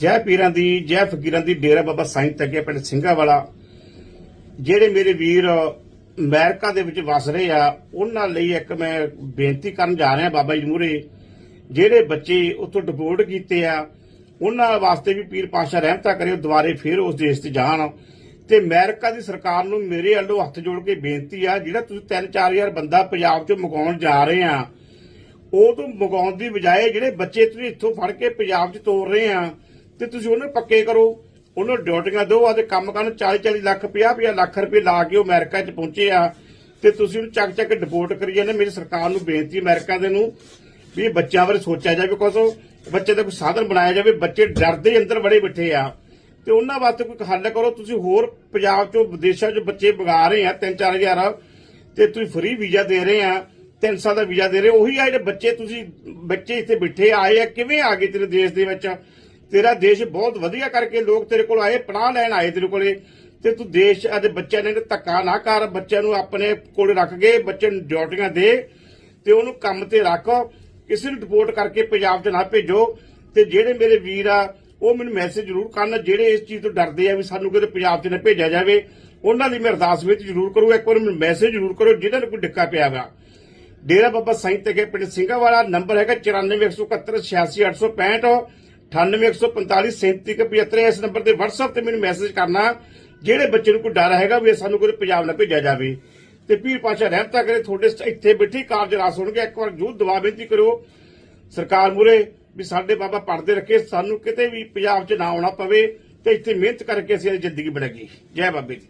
ਜੈ ਪੀਰਾਂ ਦੀ, ਜੈ ਫਕੀਰਾਂ ਦੀ ਡੇਰਾ ਬਾਬਾ ਸਾਈਂ ਤੱਕੇ ਪਿੰਡ ਸਿੰਘਾ ਵਾਲਾ ਜਿਹੜੇ ਮੇਰੇ ਵੀਰ ਅਮਰੀਕਾ ਦੇ ਵਿੱਚ ਵਸ ਰਹੇ ਆ, ਉਹਨਾਂ ਲਈ ਇੱਕ ਮੈਂ ਬੇਨਤੀ ਕਰਨ ਜਾ ਰਿਹਾ ਬਾਬਾ ਜੀ ਮੂਹਰੇ, ਜਿਹੜੇ ਬੱਚੇ ਉੱਥੋਂ ਡਿਪੋਰਟ ਕੀਤੇ ਆ, ਉਹਨਾਂ ਵਾਸਤੇ ਵੀ ਪੀਰ ਪਾਸ਼ਾ ਰਹਿਮਤਾ ਕਰੇ ਦੁਬਾਰੇ ਫਿਰ ਉਸ ਦੇਸ਼ ਤੇ ਜਾਣ। ਤੇ ਅਮਰੀਕਾ ਦੀ ਸਰਕਾਰ ਨੂੰ ਮੇਰੇ ਵੱਲੋਂ ਹੱਥ ਜੋੜ ਕੇ ਬੇਨਤੀ ਆ, ਜਿਹੜਾ ਤੁਸੀਂ 3-4000 ਬੰਦਾ ਪੰਜਾਬ ਚੋਂ ਮੁਕਾਉਣ ਜਾ ਰਹੇ ਆ, ਉਹ ਤੋਂ ਮਗਾਉਣ ਦੀ ਬਜਾਏ ਜਿਹੜੇ ਬੱਚੇ ਤੁਸੀਂ ਇੱਥੋਂ ਫੜ ਕੇ ਪੰਜਾਬ 'ਚ ਤੋਰ ਰਹੇ ਆ ਤੇ ਤੁਸੀਂ ਉਹਨਾਂ ਪੱਕੇ ਕਰੋ। ਉਹਨਾਂ ਡਿਊਟੀਆਂ ਦਿਓ ਆਦੇ ਕੰਮ ਕਰਨ 40 40 ਲੱਖ 50 50 ਲੱਖ ਰੁਪਏ ਲਾ ਕੇ ਉਹ ਅਮਰੀਕਾ 'ਚ ਪਹੁੰਚੇ ਆ। ਤੇ ਤੁਸੀਂ ਉਹਨੂੰ ਚੱਕ ਚੱਕ ਡਿਪੋਰਟ ਕਰੀ ਜਾਂਦੇ ਮੇਰੀ ਸਰਕਾਰ ਨੂੰ ਬੇਨਤੀ ਅਮਰੀਕਾ ਦੇ ਨੂੰ ਵੀ ਬੱਚਿਆਂ ਬਾਰੇ ਸੋਚਿਆ ਜਾਵੇ ਬਿਕੋਜ਼ ਬੱਚੇ ਦਾ ਕੋਈ ਸਾਧਨ ਬਣਾਇਆ ਜਾਵੇ, ਬੱਚੇ ਡਰਦੇ ਅੰਦਰ ਬੜੇ ਬਿਠੇ ਆ। ਤੇ ਉਹਨਾਂ ਵਾਸਤੇ ਕੋਈ ਹੱਲ ਕਰੋ, ਤੁਸੀਂ ਹੋਰ ਪੰਜਾਬ 'ਚੋਂ ਵਿਦੇਸ਼ਾਂ 'ਚੋਂ ਬੱਚੇ ਵਗਾ ਰਹੇ ਆ 3-4000 ਤੇ ਤੁਸੀਂ ਫ੍ਰੀ ਵੀਜ਼ਾ ਦੇ ਰਹੇ ਆ, ਤਿੰਨ ਸਾਲ ਦਾ ਵੀਜ਼ਾ ਦੇ ਰਹੇ ਹੋ। ਉਹੀ ਆ ਜਿਹੜੇ ਬੱਚੇ ਤੁਸੀਂ, ਬੱਚੇ ਇੱਥੇ ਬਿਠੇ ਆਏ ਆ, ਕਿਵੇਂ ਆ ਗਏ ਤੇਰੇ ਦੇਸ਼ ਦੇ ਵਿੱਚ? ਤੇਰਾ ਦੇਸ਼ ਬਹੁਤ ਵਧੀਆ ਕਰਕੇ ਲੋਕ ਤੇਰੇ ਕੋਲ ਆਏ ਪਨਾਹ ਲੈਣ ਆਏ ਤੇਰੇ ਕੋਲੇ। ਤੇ ਤੂੰ ਦੇਸ਼ ਅਤੇ ਬੱਚਿਆਂ ਨੇ ਧੱਕਾ ਨਾ ਕਰ, ਬੱਚਿਆਂ ਨੂੰ ਆਪਣੇ ਕੋਲ ਰੱਖ ਕੇ ਬੱਚੇ ਨੂੰ ਡਿਊਟੀਆਂ ਦੇ ਤੇ ਉਹਨੂੰ ਕੰਮ ਤੇ ਰੱਖ, ਕਿਸੇ ਨੂੰ ਰਿਪੋਰਟ ਕਰਕੇ ਪੰਜਾਬ 'ਚ ਨਾ ਭੇਜੋ। ਤੇ ਜਿਹੜੇ ਮੇਰੇ ਵੀਰ ਆ, ਉਹ ਮੈਨੂੰ ਮੈਸੇਜ ਜ਼ਰੂਰ ਕਰਨ, ਜਿਹੜੇ ਇਸ ਚੀਜ਼ ਤੋਂ ਡਰਦੇ ਆ ਵੀ ਸਾਨੂੰ ਕਿਤੇ ਪੰਜਾਬ 'ਚ ਨਾ ਭੇਜਿਆ ਜਾਵੇ, ਉਹਨਾਂ ਦੀ ਮੈਂ ਅਰਦਾਸ ਵਿੱਚ ਜ਼ਰੂਰ ਕਰੋ ਇੱਕ ਵਾਰ ਮੈਨੂੰ ਮੈਸੇਜ ਜ਼ਰੂਰ ਕਰੋ, ਜਿਹਨਾਂ ਨੂੰ ਕੋਈ ਡਿੱਕਾ ਪਿਆ ਵਾ। ਡੇਰਾ ਬਾਬਾ ਸਾਈਂ ਤੇ ਪਿੰਡ ਸਿੰਘਾ ਵਾਲਾ ਨੰਬਰ ਹੈਗਾ 9417186865 9814537375 ਇਸ ਨੰਬਰ ਤੇ WhatsApp ਤੇ ਮੈਨੂੰ ਮੈਸੇਜ ਕਰਨਾ ਜਿਹੜੇ ਬੱਚੇ ਨੂੰ ਕੋਈ ਡਰ ਹੈਗਾ ਵੀ ਸਾਨੂੰ ਕੋਈ ਪੰਜਾਬ ਨਾ ਭੇਜਿਆ ਜਾਵੇ। ਤੇ ਪੀਰ ਪਾਸ਼ਾ ਰਹਿਮਤਾ ਕਰੇ, ਤੁਹਾਡੇ ਇੱਥੇ ਬੈਠੇ ਕਾਰਜ ਰਾਸ ਹੋਣਗੇ ਇੱਕ ਵਾਰ ਜੂਰ ਦਵਾ ਬੇਨਤੀ ਕਰੋ ਸਰਕਾਰ ਮੂਰੇ ਵੀ ਸਾਡੇ ਬਾਬਾ ਪੜਦੇ ਰੱਖੇ, ਸਾਨੂੰ ਕਿਤੇ ਵੀ ਪੰਜਾਬ 'ਚ ਨਾ ਆਉਣਾ ਪਵੇ ਤੇ ਇੱਥੇ ਮਿਹਨਤ ਕਰਕੇ ਅਸੀਂ ਜ਼ਿੰਦਗੀ ਬਣਾਈਏ। ਜੈ ਬਾਬੇ ਦੀ।